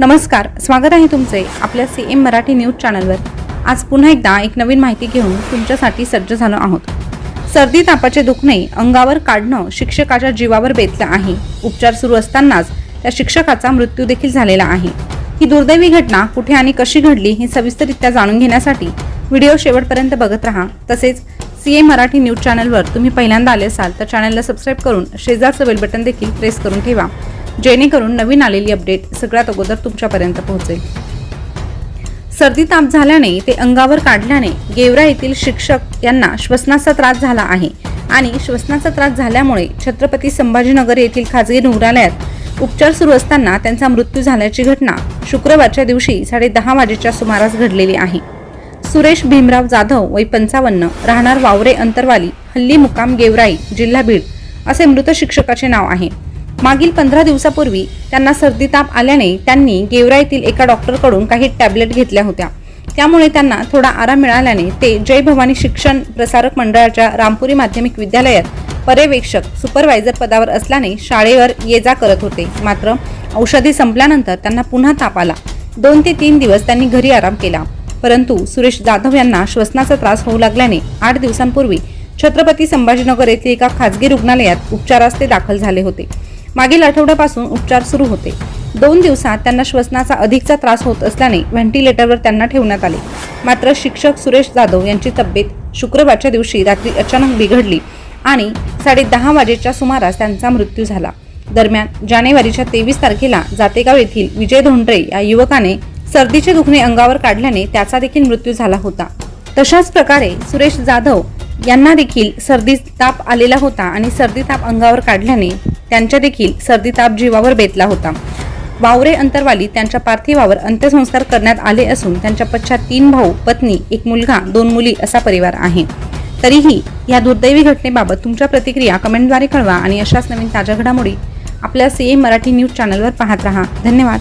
नमस्कार स्वागत आहे तुमचे आपल्या सी एम मराठी न्यूज चॅनलवर. आज पुन्हा एकदा एक नवीन माहिती घेऊन तुमच्यासाठी सज्ज झालो आहोत. सर्दी तापाचे दुखणे अंगावर काढणं शिक्षकाच्या जीवावर बेतलं आहे. उपचार सुरू असतानाच त्या शिक्षकाचा मृत्यू देखील झालेला आहे. ही दुर्दैवी घटना कुठे आणि कशी घडली हे सविस्तररित्या जाणून घेण्यासाठी व्हिडिओ शेवटपर्यंत बघत राहा. तसेच सी ए मराठी न्यूज चॅनलवर तुम्ही पहिल्यांदा आले असाल तर चॅनलला सबस्क्राईब करून शेजारचं बेल बटन देखील प्रेस करून ठेवा. जेणेकरून नवीन आलेली अपडेट सगळ्यात अगोदर तुमच्यापर्यंत पोहोचेल. सर्दी ताप झाल्याने ते अंगावर काढल्याने गेवरा येथील शिक्षक यांना श्वसनाचा त्रास झाला आहे आणि श्वसनाचा त्रास झाल्यामुळे छत्रपती संभाजीनगर येथील खाजगी रुग्णालयात उपचार सुरू असताना त्यांचा मृत्यू झाल्याची घटना शुक्रवारच्या दिवशी साडे दहा वाजेच्या सुमारास घडलेली आहे. सुरेश भीमराव जाधव वय पंचावन्न राहणार वावरे अंतरवाली हल्ली मुकाम गेवराई जिल्हा बीड असे मृत शिक्षकाचे नाव आहे. मागील पंधरा दिवसापूर्वी त्यांना सर्दी ताप आल्याने त्यांनी गेवरा येथील एका डॉक्टरकडून काही टॅबलेट घेतल्या होत्या. त्यामुळे त्यांना थोडा आराम मिळाल्याने ते जय भवानी शिक्षण प्रसारक मंडळाच्या रामपुरी माध्यमिक विद्यालयात पर्यवेक्षक सुपरवायझर पदावर असल्याने शाळेवर ये जा करत होते. मात्र औषधी संपल्यानंतर त्यांना पुन्हा ताप आला. दोन ते तीन दिवस त्यांनी घरी आराम केला. परंतु सुरेश जाधव यांना श्वसनाचा त्रास होऊ लागल्याने आठ दिवसांपूर्वी छत्रपती संभाजीनगर येथील एका खाजगी रुग्णालयात उपचारास ते दाखल झाले होते. मागील आठवड्यापासून उपचार सुरू होते. दोन दिवसात त्यांना श्वसनाचा अधिकचा त्रास होत असल्याने व्हेंटिलेटरवर त्यांना ठेवण्यात आले. मात्र शिक्षक सुरेश जाधव यांची तब्येत शुक्रवारच्या दिवशी रात्री अचानक बिघडली आणि साडे दहा वाजेच्या सुमारास त्यांचा मृत्यू झाला. दरम्यान जानेवारीच्या तेवीस तारखेला जातेगाव येथील विजय धोंडरे या युवकाने सर्दीचे दुखणे अंगावर काढल्याने त्याचा देखील मृत्यू झाला होता. तशाच प्रकारे सुरेश जाधव यांना देखील सर्दी ताप आलेला होता आणि सर्दी ताप अंगावर काढल्याने त्यांच्या देखील सर्दी ताप जीवावर बेतला होता. वावरे अंतरवाली त्यांच्या पार्थिवावर अंत्यसंस्कार करण्यात आले असून त्यांच्या पश्चात तीन भाऊ पत्नी एक मुलगा दोन मुली असा परिवार आहे. तरीही या दुर्दैवी घटनेबाबत तुमच्या प्रतिक्रिया कमेंटद्वारे कळवा आणि अशाच नवीन ताज्या घडामोडी आपल्या सी मराठी न्यूज चॅनलवर पाहत राहा. धन्यवाद.